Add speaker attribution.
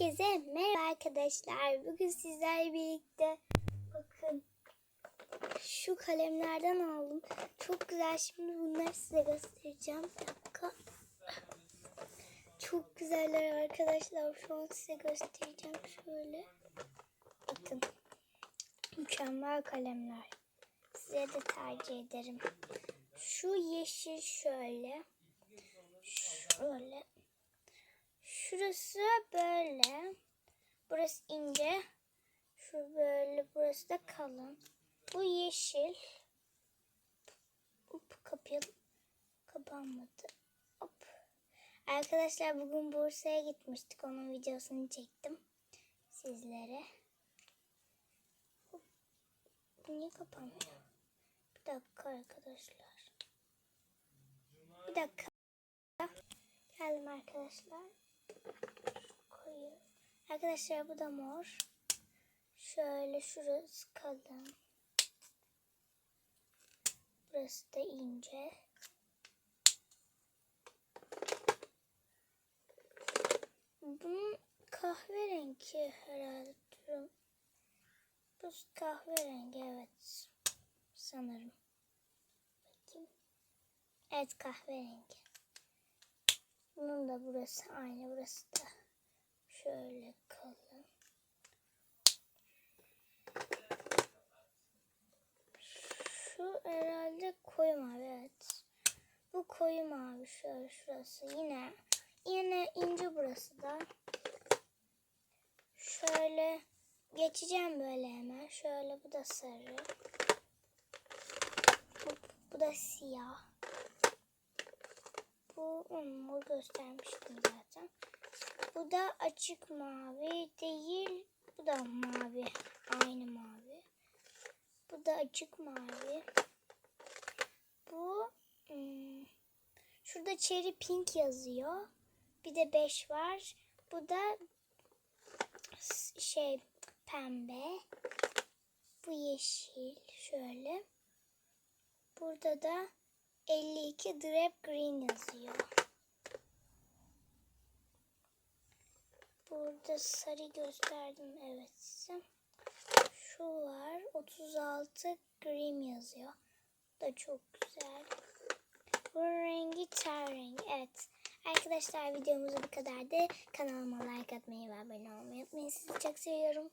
Speaker 1: Herkese merhaba arkadaşlar. Bugün sizlerle birlikte bakın şu kalemlerden aldım. Çok güzel. Şimdi bunları size göstereceğim. Bir dakika. Çok güzeller arkadaşlar. Şu an size göstereceğim. Şöyle. Bakın. Mükemmel kalemler. Size de tercih ederim. Şu yeşil şöyle. Şöyle. Şurası böyle. Burası ince. Şu böyle. Burası da kalın. Bu yeşil. Hop kapıyı kapanmadı. Hop. Arkadaşlar bugün Bursa'ya gitmiştik. Onun videosunu çektim. Sizlere. Hop. Bu niye kapanmıyor? Bir dakika arkadaşlar. Bir dakika. Geldim arkadaşlar. Koyuyorum. Arkadaşlar bu da mor. Şöyle şurası kalın. Burası da ince. Bunun kahverengi herhalde. Durum. Bu kahverengi evet. Sanırım. Bakayım. Evet kahverengi. Bunun da burası aynı. Burası da şöyle kalın. Şu herhalde koyu mavi evet. Bu koyu mavi şöyle şurası yine yine ince burası da. Şöyle geçeceğim böyle hemen. Şöyle bu da sarı. Bu, bu da siyah. Bu mor göstermiştim zaten. Bu da açık mavi değil. Bu da mavi. Aynı mavi. Bu da açık mavi. Bu hmm, şurada cherry pink yazıyor. Bir de 5 var. Bu da şey pembe. Bu yeşil şöyle. Burada da 52 Drap Green yazıyor. Burada sarı gösterdim evet. Şu var 36 Green yazıyor. Bu da çok güzel. Bu rengi ter rengi. Evet. Arkadaşlar videomuz bu kadardı. Kanalıma like atmayı ve abone olmayı unutmayın. Sizi çok seviyorum.